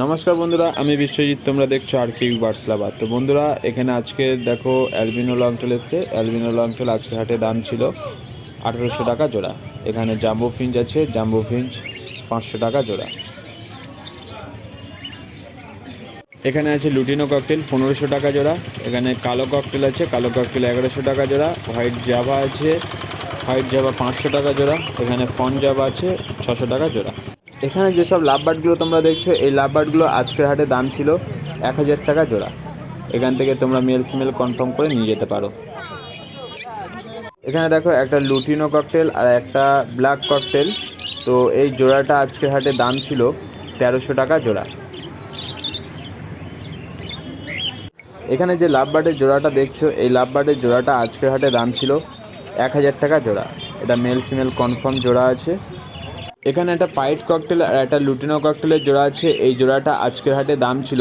নমস্কার বন্ধুরা, আমি বিশ্বজিৎ, তোমরা দেখছ আর কিউ বার্ডস লাভার তো বন্ধুরা, এখানে আজকে দেখো অ্যালবিনো লংটেল এসছে। অ্যালবিনো লংটেল আজকে হাটে দাম ছিল আঠেরোশো টাকা জোড়া। এখানে জাম্বো ফিঞ্চ আছে, জাম্বো ফিঞ্চ পাঁচশো টাকা জোড়া। এখানে আছে লুটিনো ককটেল, পনেরোশো টাকা জোড়া। এখানে কালো ককটেল আছে, কালো ককটেল এগারোশো টাকা জোড়া। হোয়াইট জাভা আছে, হোয়াইট জাভা পাঁচশো টাকা জোড়া। এখানে ফন জাভা আছে, ছশো টাকা জোড়া। এখানে যেসব লাভ লাভবার্ডগুলো তোমরা দেখছ, এই লাভ লাভবার্ডগুলো আজকের হাটে দাম ছিল এক হাজার টাকা জোড়া। এখান থেকে তোমরা মেল ফিমেল কনফার্ম করে নিয়ে যেতে পারো। এখানে দেখো একটা লুটিনো ককটেল আর একটা ব্ল্যাক ককটেল তো এই জোড়াটা আজকের হাটে দাম ছিল তেরোশো টাকা জোড়া। এখানে যে লাভবার্ডের জোড়াটা দেখছ, এই লাভবার্ডের জোড়াটা আজকের হাটে দাম ছিল এক হাজার টাকা জোড়া। এটা মেল ফিমেল কনফার্ম জোড়া আছে। এখানে একটা পাইট ককটেল আর একটা লুটিনো ককটেলের জোড়া আছে। এই জোড়াটা আজকের হাটে দাম ছিল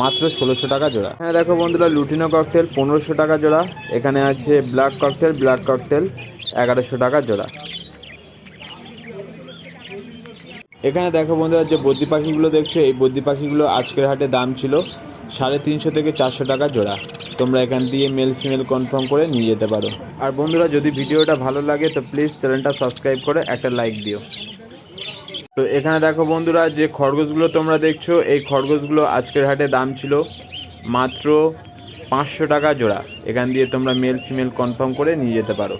মাত্র ষোলোশো টাকা জোড়া। হ্যাঁ দেখো বন্ধুরা, লুটিনো ককটেল পনেরোশো টাকা জোড়া। এখানে আছে ব্ল্যাক ককটেল ব্ল্যাক ককটেল এগারোশো টাকা জোড়া। এখানে দেখো বন্ধুরা, যে বদ্যি পাখিগুলো দেখছ, এই বদ্যি পাখিগুলো আজকের হাটে দাম ছিল সাড়ে তিনশো থেকে চারশো টাকা জোড়া। তোমরা এখান দিয়ে মেল ফিমেল কনফার্ম করে নিয়ে যেতে পারো। আর বন্ধুরা, যদি ভিডিওটা ভালো লাগে, তো প্লিজ চ্যানেলটা সাবস্ক্রাইব করে একটা লাইক দিও। তো এখানে দেখো বন্ধুরা, যে খরগোশগুলো তোমরা দেখছ, এই খরগোশগুলো আজকের হাটে দাম ছিল মাত্র পাঁচশো টাকা জোড়া। এখান দিয়ে তোমরা মেল ফিমেল কনফার্ম করে নিয়ে যেতে পারো।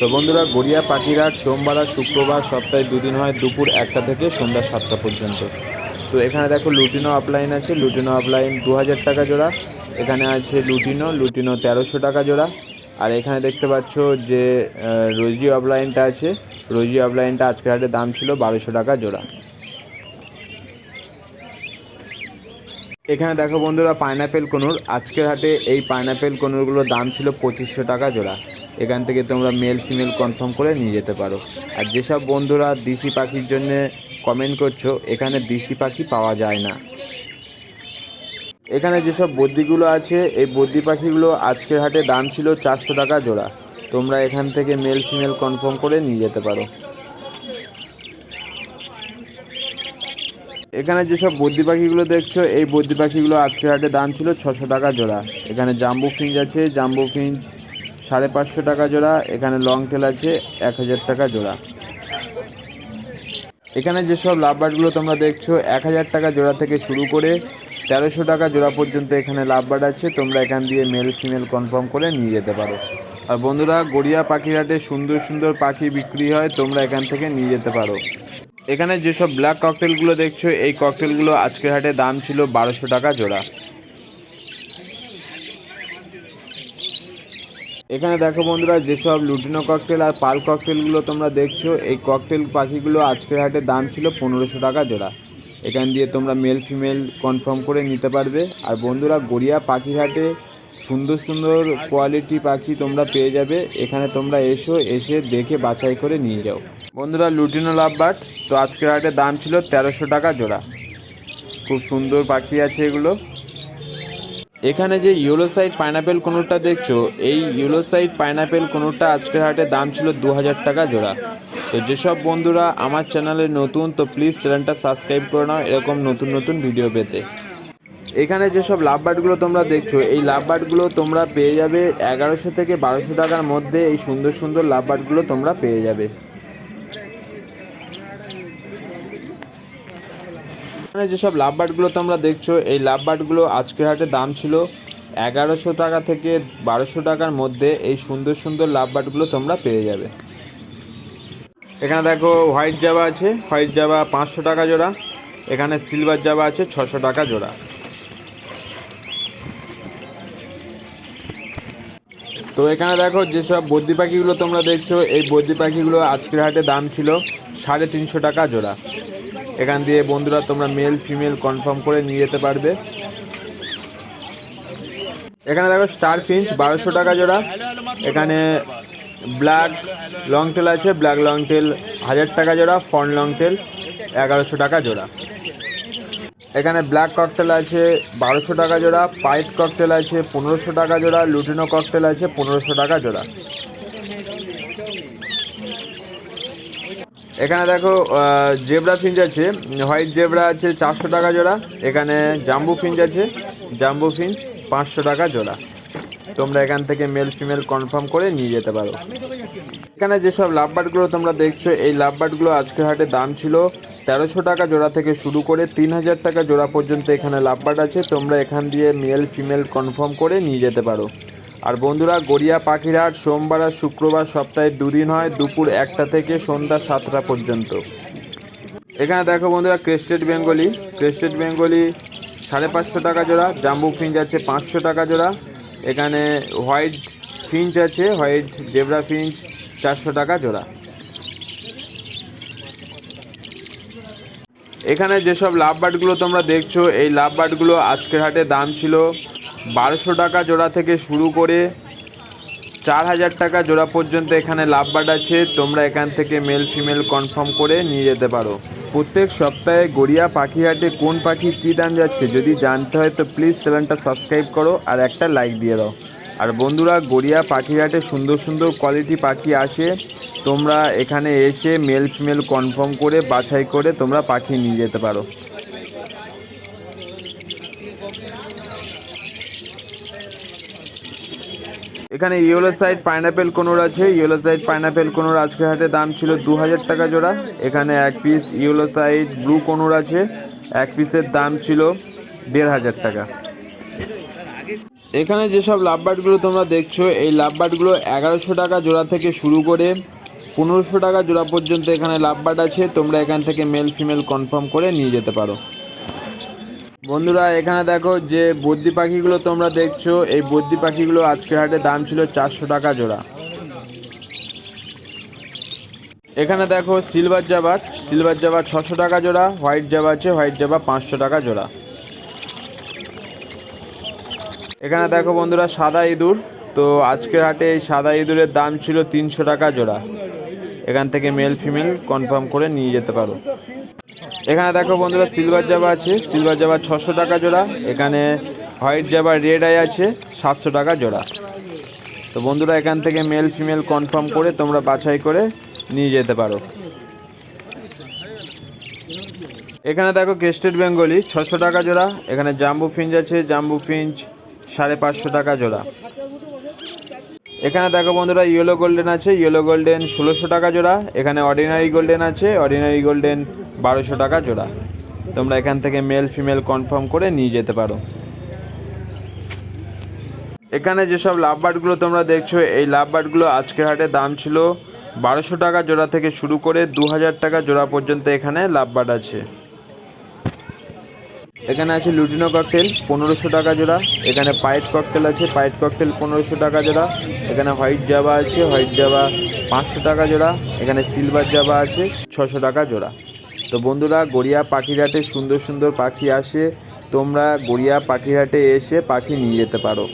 তো বন্ধুরা, গড়িয়া, পাখিরহাট, সোমবার আর শুক্রবার সপ্তাহে দুদিন হয়, দুপুর একটা থেকে সন্ধ্যা সাতটা পর্যন্ত। তো এখানে দেখো লুটিনো আপলাইন আছে। লুটিনো আপলাইন দু হাজার টাকা জোড়া। এখানে আছে লুটিনো লুটিনো তেরোশো টাকা জোড়া। আর এখানে দেখতে পাচ্ছ যে রোজি আপলাইনটা আছে। রোজি অফলাইনটা আজকের হাটে দাম ছিল বারোশো টাকা জোড়া। এখানে দেখো বন্ধুরা, পাইনাপেল কনুর। আজকের হাটে এই পাইনাপেল কনুরগুলোর দাম ছিল পঁচিশশো টাকা জোড়া। এখান থেকে তোমরা মেল ফিমেল কনফার্ম করে নিয়ে যেতে পারো। আর যেসব বন্ধুরা দিশি পাখির জন্য কমেন্ট করছ, এখানে দিশি পাখি পাওয়া যায় না। এখানে যেসব বদ্যিগুলো আছে, এই বদ্যি পাখিগুলো আজকের হাটে দাম ছিল চারশো টাকা জোড়া। তোমরা এখান থেকে মেল ফিমেল কনফার্ম করে নিয়ে যেতে পারো। এখানে যেসব বদ্যি পাখিগুলো দেখছ, এই বদ্যি পাখিগুলো আজকের হাটে দাম ছিল ছশো টাকা জোড়া। এখানে জাম্বু ফিঞ্জ আছে, জাম্বু ফিঞ্জ সাড়ে পাঁচশো টাকা জোড়া, এখানে লং টেল আছে এক হাজার টাকা জোড়া। এখানে যেসব লাভবার্ডগুলো তোমরা দেখছ, এক হাজার টাকা জোড়া থেকে শুরু করে তেরোশো টাকা জোড়া পর্যন্ত এখানে লাভ আছে তোমরা এখান দিয়ে মেল ফিমেল কনফার্ম করে নিয়ে যেতে পারো। আর বন্ধুরা, গড়িয়া পাখিরহাটে সুন্দর সুন্দর পাখি বিক্রি হয়, তোমরা এখান থেকে নিয়ে যেতে পারো। এখানে যেসব ব্ল্যাক ককটেলগুলো দেখছ, এই ককটেলগুলো আজকের হাটে দাম ছিল বারোশো টাকা জোড়া। এখানে দেখো বন্ধুরা, যেসব লুটিনো ককটেল আর পাল ককটেলগুলো তোমরা দেখছ, এই ককটেল পাখিগুলো আজকের হাটে দাম ছিল পনেরোশো টাকা জোড়া। এখান দিয়ে তোমরা মেল ফিমেল কনফার্ম করে নিতে পারবে। আর বন্ধুরা, গড়িয়া পাখিরহাটে সুন্দর সুন্দর কোয়ালিটি পাখি তোমরা পেয়ে যাবে। এখানে তোমরা এসো, এসে দেখে বাছাই করে নিয়ে যাও। বন্ধুরা লুটিনো লাভবার্ড তো আজকের হাটে দাম ছিল তেরোশো টাকা জোড়া। খুব সুন্দর পাখি আছে এগুলো। এখানে যে ইয়েলো সাইড পাইনাপেল কোনোটা দেখছ? এই ইয়েলো সাইড পাইনাপেল কোনোটা আজকের হাটে দাম ছিল দু হাজার টাকা জোড়া। তো যেসব বন্ধুরা আমার চ্যানেলে নতুন, তো প্লিজ চ্যানেলটা সাবস্ক্রাইব করে নাও এরকম নতুন নতুন ভিডিও পেতে। এখানে যেসব লাভ লাভবার্ডগুলো তোমরা দেখছ, এই লাভবার্ডগুলো তোমরা পেয়ে যাবে এগারোশো থেকে বারোশো টাকার মধ্যে এই সুন্দর সুন্দর লাভ লাভবার্ডগুলো তোমরা পেয়ে যাবে। এখানে যেসব লাভবার্ডগুলো তোমরা দেখছ, এই লাভবার্ডগুলো আজকের হাটে দাম ছিল এগারোশো টাকা থেকে বারোশো টাকার মধ্যে এই সুন্দর সুন্দর লাভবার্ডগুলো তোমরা পেয়ে যাবে। এখানে দেখো হোয়াইট জাবা আছে, হোয়াইট জাবা পাঁচশো টাকা জোড়া। এখানে সিলভার জাবা আছে ছশো টাকা জোড়া। তো এখানে দেখো যেসব বদ্যি পাখিগুলো তোমরা দেখছ, এই বদ্যি পাখিগুলো আজকের হাটে দাম ছিল সাড়ে তিনশো টাকা জোড়া। এখান দিয়ে বন্ধুরা তোমরা মেল ফিমেল কনফার্ম করে নিয়ে যেতে পারবে। এখানে দেখো স্টার ফিঞ্চ বারোশো টাকা জোড়া। এখানে ব্ল্যাক লং টেল আছে ব্ল্যাক লং টেল হাজার টাকা জোড়া ফন লং টেল এগারোশো টাকা জোড়া। এখানে ব্ল্যাক ককটেল আছে, বারোশো টাকা জোড়া পাইট ককটেল আছে, পনেরোশো টাকা জোড়া লুটিনো ককটেল আছে, পনেরোশো টাকা জোড়া। এখানে দেখো জেব্রা ফিঞ্চ আছে, হোয়াইট জেব্রা আছে, চারশো টাকা জোড়া। এখানে জাম্বু ফিঞ্চ আছে, জাম্বু ফিঞ্চ পাঁচশো টাকা জোড়া। তোমরা এখান থেকে মেল ফিমেল কনফার্ম করে নিয়ে যেতে পারো। এখানে যেসব লাভবার্ডগুলো তোমরা দেখছ, এই লাভবার্ডগুলো আজকের হাটে দাম ছিল তেরোশো টাকা জোড়া থেকে শুরু করে তিন হাজার টাকা জোড়া পর্যন্ত এখানে লাভবার্ড আছে। তোমরা এখান দিয়ে মেল ফিমেল কনফার্ম করে নিয়ে যেতে পারো। আর বন্ধুরা, গড়িয়া পাখিরহাট সোমবার আর শুক্রবার সপ্তাহে দুদিন হয়, দুপুর একটা থেকে সন্ধ্যা সাতটা পর্যন্ত। এখানে দেখো বন্ধুরা ক্রেস্টেড বেঙ্গলি ক্রেস্টেড বেঙ্গলি সাড়ে পাঁচশো টাকা জোড়া জাম্বু ফিঞ্চ আছে পাঁচশো টাকা জোড়া, এখানে হোয়াইট ফিঞ্চ আছে হোয়াইট জেব্রা ফিঞ্চ চারশো টাকা জোড়া। এখানে যেসব লাভ বার্ডগুলো তোমরা দেখছ, এই লাভ বার্ডগুলো আজকের হাটে দাম ছিল বারোশো টাকা জোড়া থেকে শুরু করে চার হাজার টাকা জোড়া পর্যন্ত এখানে লাভ আছে। তোমরা এখান থেকে মেল ফিমেল কনফার্ম করে নিয়ে যেতে পারো। প্রত্যেক সপ্তাহে গড়িয়া পাখিহাটে কোন পাখি কী দাম যাচ্ছে যদি জানতে হয় তো প্লিজ চ্যানেলটা সাবস্ক্রাইব করো আর একটা লাইক দিয়ে দাও। আর বন্ধুরা, গড়িয়া পাখিহাটে সুন্দর সুন্দর কোয়ালিটি পাখি আসে। তোমরা এখানে এসে মেল ফিমেল কনফার্ম করে, বাছাই করে তোমরা পাখি নিয়ে যেতে পারো। এখানে ইয়েলো সাইড পাইনাপেল কোনোর আছে ইয়েলো সাইড পাইনাপেল কোনোর আজকে হাটে দাম ছিল দু হাজার টাকা জোড়া। এখানে এক piece yellow side blue conure আছে, এক পিসের দাম ছিল দেড় হাজার টাকা। এখানে যেসব লাভবার্ডগুলো তোমরা দেখছ, এই লাভবার্ডগুলো এগারোশো টাকা জোড়া থেকে শুরু করে পনেরোশো টাকা জোড়া পর্যন্ত এখানে লাভবার্ড আছে। তোমরা এখান থেকে মেল ফিমেল কনফার্ম করে নিয়ে যেতে পারো। বন্ধুরা, এখানে দেখো যে বদ্যি পাখিগুলো তোমরা দেখছ, এই বদ্যি পাখিগুলো আজকের হাটে দাম ছিল চারশো টাকা জোড়া। এখানে দেখো সিলভার জাবা সিলভার জাবা ছশো টাকা জোড়া, হোয়াইট জাবা আছে, হোয়াইট জাবা পাঁচশো টাকা জোড়া। এখানে দেখো বন্ধুরা সাদা ইঁদুর, তো আজকের হাটে এই সাদা ইঁদুরের দাম ছিল তিনশো টাকা জোড়া। এখান থেকে মেল ফিমেল কনফার্ম করে নিয়ে যেতে পারো। এখানে দেখো বন্ধুরা সিলভার জাবা আছে সিলভার জাবা ছশো টাকা জোড়া, এখানে হোয়াইট জাবা রেড আই আছে, সাতশো টাকা জোড়া। তো বন্ধুরা, এখান থেকে মেল ফিমেল কনফার্ম করে তোমরা বাছাই করে নিয়ে যেতে পারো। এখানে দেখো কেস্টেড বেঙ্গলি ছশো টাকা জোড়া, এখানে জাম্বু ফিঞ্চ আছে জাম্বু ফিঞ্চ সাড়ে পাঁচশো টাকা জোড়া। এখানে দেখো বন্ধুরা ইয়েলো গোল্ডেন আছে ইয়েলো গোল্ডেন ষোলোশো টাকা জোড়া, এখানে অর্ডিনারি গোল্ডেন আছে অর্ডিনারি গোল্ডেন বারোশো টাকা জোড়া। তোমরা এখান থেকে মেল ফিমেল কনফার্ম করে নিয়ে যেতে পারো। এখানে যেসব লাভ বার্ডগুলো তোমরা দেখছ, এই লাভ বার্ডগুলো আজকের হাটে দাম ছিল বারোশো টাকা জোড়া থেকে শুরু করে দু হাজার টাকা জোড়া পর্যন্ত এখানে লাভ বার্ড আছে। এখানে আছে লুটিনো ককটেল পনেরোশো টাকা জোড়া। এখানে পাইট ককটেল আছে পাইট ককটেল পনেরোশো টাকা জোড়া। এখানে হোয়াইট জাবা আছে হোয়াইট জাবা পাঁচশো টাকা জোড়া। এখানে সিলভার জাবা আছে, ছশো টাকা জোড়া। তো বন্ধুরা, গড়িয়া পাখিরহাটে সুন্দর সুন্দর পাখি আসে। তোমরা গড়িয়া পাখিরহাটে এসে পাখি নিয়ে যেতে পারো।